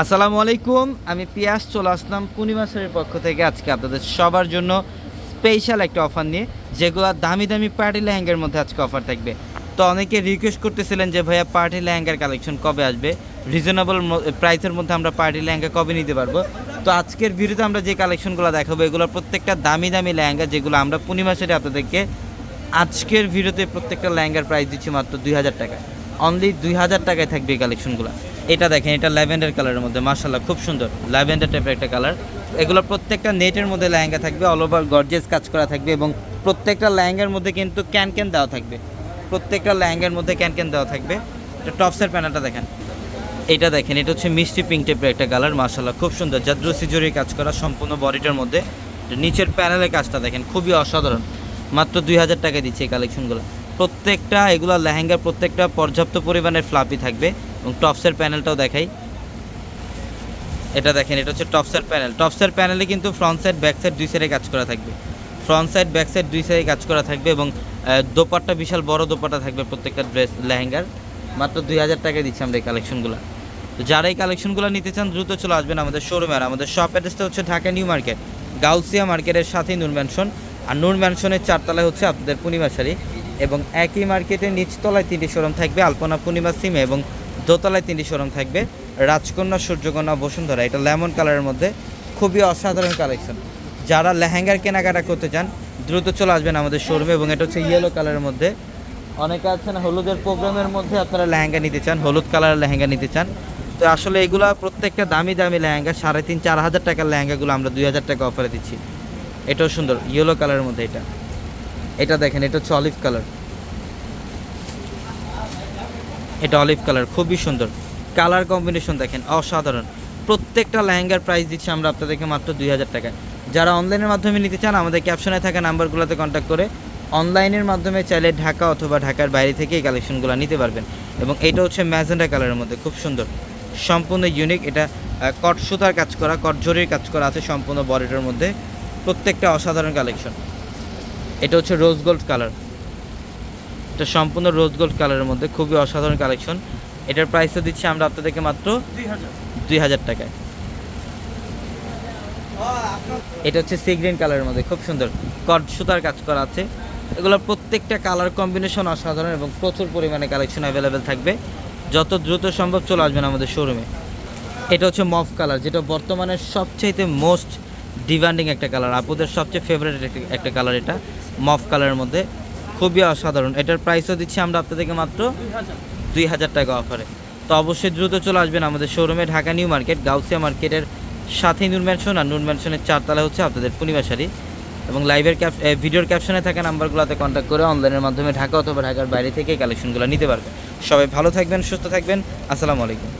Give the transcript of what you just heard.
আসসালামু আলাইকুম, আমি পিয়াস, চলে আসলাম পূর্ণিমাসের পক্ষ থেকে আজকে আপনাদের সবার জন্য স্পেশাল একটা অফার নিয়ে, যেগুলো দামি দামি পার্টি লেহেঙ্গার মধ্যে আজকে অফার থাকবে। তো অনেকে রিকোয়েস্ট করতেছিলেন যে, ভাইয়া পার্টি লেহেঙ্গার কালেকশন কবে আসবে? রিজনেবল প্রাইসের মধ্যে আমরা পার্টি লেহেঙ্গা কবে নিতে পারব? তো আজকের ভিডিওতে আমরা যে কালেকশনগুলো দেখাবো, এগুলো প্রত্যেকটা দামি দামি লেহেঙ্গা, যেগুলো আমরা পূর্ণিমাসের আপনাদেরকে আজকের ভিডিওতে প্রত্যেকটা লেহেঙ্গার প্রাইস দিচ্ছি মাত্র দুই হাজার টাকা। অনলি দুই হাজার টাকায় থাকবে এই কালেকশনগুলো এটা দেখেন, এটা ল্যাভেন্ডার কালারের মধ্যে মার্শাল্লাহ খুব সুন্দর। ল্যাভেন্ডার টাইপের একটা কালার। এগুলো প্রত্যেকটা নেটের মধ্যে লেহেঙ্গা থাকবে অল ওভার গর্জেস কাজ করা থাকবে এবং প্রত্যেকটা লেহেঙ্গার মধ্যে কিন্তু ক্যান ক্যান দেওয়া থাকবে। প্রত্যেকটা লেহেঙ্গার মধ্যে ক্যান ক্যান দেওয়া থাকবে। এটা টপসের প্যানেলটা দেখেন। এটা দেখেন, এটা হচ্ছে মিষ্টি পিঙ্ক টাইপের একটা কালার মার্শাল্লাহ খুব সুন্দর। জাদ্রসি জরির কাজ করা সম্পূর্ণ বডিটার মধ্যে। নিচের প্যানেলের কাজটা দেখেন, খুবই অসাধারণ। মাত্র দুই হাজার টাকা দিচ্ছে এই কালেকশনগুলো প্রত্যেকটা, এগুলো লেহেঙ্গার প্রত্যেকটা পর্যাপ্ত পরিমাণের ফ্লাপি থাকবে। এবং টপসের প্যানেলটাও দেখাই। এটা দেখেন, এটা হচ্ছে টপসের প্যানেল। টপসের প্যানেলে কিন্তু ফ্রন্ট সাইড ব্যাক সাইড দুই সাইডে কাজ করা থাকবে। ফ্রন্ট সাইড ব্যাক সাইড দুই সাইডে কাজ করা থাকবে এবং দোপাট্টা বিশাল বড় দোপাট্টা থাকবে প্রত্যেকটা ড্রেস লেহেঙ্গার। মাত্র দুই হাজার টাকায় দিচ্ছি আমরা এই কালেকশনগুলো তো যারা এই কালেকশনগুলো নিতে চান, দ্রুত চলে আসবেন আমাদের শোরুমে আর আমাদের শপ অ্যাড্রেসটা হচ্ছে ঢাকা নিউ মার্কেট, গাউসিয়া মার্কেটের সাথেই নূর ম্যানশন আর নূর ম্যানশনের চারতলায় হচ্ছে আপনাদের পূর্ণিমাশারি এবং একই মার্কেটের নিচতলায় তিনটি শোরুম থাকবে, আলপনা পূর্ণিমা সিমে এবং দোতলায় তিনটি শোরুম থাকবে। রাজকন্যা, সূর্যকন্যা, বসুন্ধরা, এটা লেমন কালারের মধ্যে। খুবই অসাধারণ কালেকশন। যারা লেহেঙ্গার কেনাকাটা করতে চান, দ্রুত চলে আসবেন আমাদের শোরুমে এবং এটা হচ্ছে ইয়েলো কালারের মধ্যে। অনেকে আছেন হলুদের প্রোগ্রামের মধ্যে আপনারা লেহেঙ্গা নিতে চান, হলুদ কালারের লেহেঙ্গা নিতে চান। তো আসলে এগুলো প্রত্যেকটা দামি দামি লেহেঙ্গা, সাড়ে তিন, চার হাজার টাকার লেহেঙ্গাগুলো আমরা দুই হাজার টাকা অফারে দিচ্ছি। এটাও সুন্দর ইয়েলো কালারের মধ্যে এটা। এটা দেখেন, এটা হচ্ছে অলিভ কালার এটা অলিভ কালার, খুবই সুন্দর। কালার কম্বিনেশন দেখেন, অসাধারণ। প্রত্যেকটা লেহেঙ্গার প্রাইস দিচ্ছি আমরা আপনাদেরকে মাত্র দুই হাজার টাকায়। যারা অনলাইনের মাধ্যমে নিতে চান, আমাদের ক্যাপশনে থাকা নাম্বারগুলোতে কন্ট্যাক্ট করে অনলাইনের মাধ্যমে চাইলে ঢাকা অথবা ঢাকার বাইরে থেকে এই কালেকশনগুলো নিতে পারবেন। এবং এটা হচ্ছে ম্যাজেন্ডা কালারের মধ্যে, খুব সুন্দর। সম্পূর্ণ ইউনিক এটা কট সুতার কাজ করা কট জরির কাজ করা আছে সম্পূর্ণ বডিটার মধ্যে। প্রত্যেকটা অসাধারণ কালেকশন এটা হচ্ছে রোজ গোল্ড কালার এটা সম্পূর্ণ রোজ গোল্ড কালারের মধ্যে, খুবই অসাধারণ কালেকশন এটার প্রাইসও দিচ্ছি আমরা আপনাদেরকে মাত্র দুই হাজার টাকায়। এটা হচ্ছে সি গ্রিন কালারের মধ্যে, খুব সুন্দর। কট সুতার কাজ করা আছে। এগুলোর প্রত্যেকটা কালার কম্বিনেশন অসাধারণ এবং প্রচুর পরিমাণে কালেকশন অ্যাভেলেবেল থাকবে। যত দ্রুত সম্ভব চলে আসবেন আমাদের শোরুমে এটা হচ্ছে মফ কালার যেটা বর্তমানে সবচাইতে মোস্ট ডিমান্ডিং একটা কালার আপুদের সবচেয়ে ফেভারিট একটা কালার এটা মফ কালারের মধ্যে। খুবই অসাধারণ। এটার প্রাইসও দিচ্ছি আমরা আপনাদেরকে মাত্র দুই হাজার টাকা অফারে তো অবশ্যই দ্রুত চলে আসবেন আমাদের শোরুমে ঢাকা নিউ মার্কেট, গাউসিয়া মার্কেটের সাথে নূর ম্যানশন আর নূর ম্যানশনের চারতলা হচ্ছে আপনাদের পূর্ণিমাশারি এবং লাইভের ক্যাপ ভিডিওর ক্যাপশনে থাকা নাম্বারগুলোতে কন্ট্যাক্ট করে অনলাইনের মাধ্যমে ঢাকা অথবা ঢাকার বাইরে থেকে কালেকশনগুলো নিতে পারবেন। সবাই ভালো থাকবেন, সুস্থ থাকবেন। আসসালামু আলাইকুম।